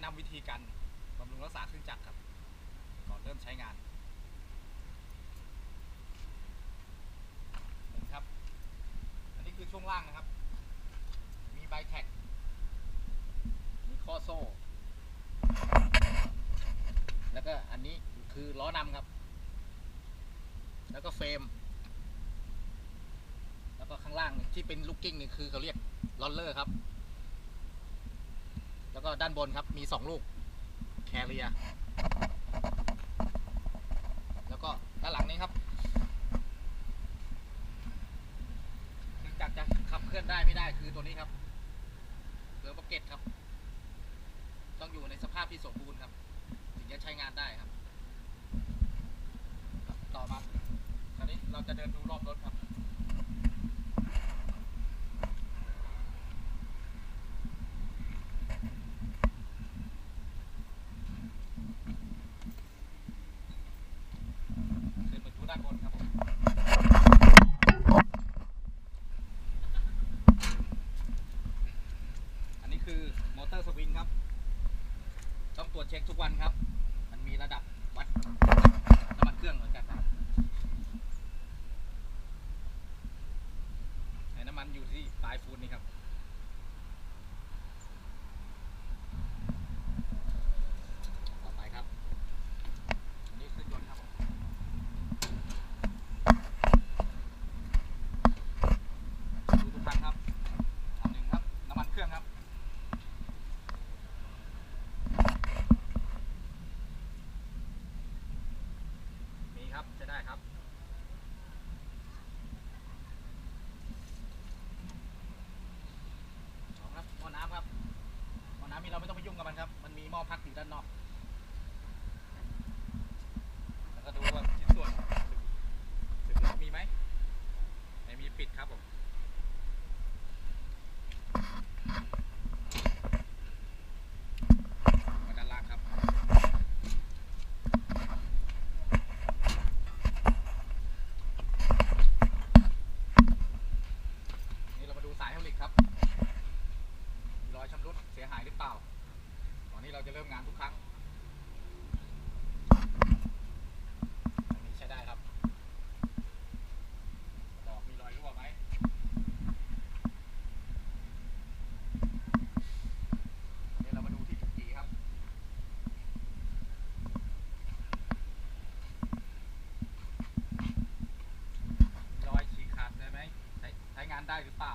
นะนำวิธีการบำรุงรักษาเครื่องจักรครับ ก่อนเริ่มใช้งานหนึ่งครับ อันนี้คือช่วงล่างนะครับ มีไบแท็ก มีข้อโซ่ แล้วก็อันนี้คือล้อนำครับ แล้วก็เฟรม แล้วก็ข้างล่างที่เป็นลูกกิ้งนี่คือเขาเรียกลอนเลอร์ครับ ก็ด้านบนครับมีสองลูกแคเรีย แล้วก็ด้านหลังนี้ครับเครื่องจักจะขับเคลื่อนได้ไม่ได้คือตัวนี้ครับเรือบักเก็ตครับ ต้องอยู่ในสภาพที่สมบูรณ์ครับ ถึงจะใช้งานได้ครับ ต่อมาคราวนี้เราจะเดินดูรอบรถครับ ขึ้นไป ด้านบนครับผมอันนี้คือมอเตอร์สวิงครับ ต้องตรวจเช็คทุกวันครับ มันมีระดับวัดน้ำมันเครื่องเหมือนกันครับน้ำมันอยู่ที่ปลายฟูนนี่ครับ ต่อไปครับ อันนี้คือยนต์ครับผม ดูทุกครั้งครับอันหนึ่งครับ น้ำมันเครื่องครับ มีครับจะได้ครับ สองครับหม้อน้ำครับหม้อน้ำนี่เราไม่ต้องไปยุ่งกับมันครับ มันมีหม้ อพักอยู่ด้านนอก แล้วก็ดูว่าชิ้นส่วนสึกหรอมีไหมไม่มีปิดครับผมมาด้านล่างครับนี่เรามาดูสายเฮลิกครับ มีรอยชำรุดเสียหายหรือเปล่า ตอนนี้เราจะเริ่มงานทุกครั้งอันนี้ใช้ได้ครับ ดอกมีรอยรั่วไหมเดี๋ยวเรามาดูที่จุดจีครับ รอยฉีกขาดได้ไหมใช้ใช้งานได้หรือเปล่า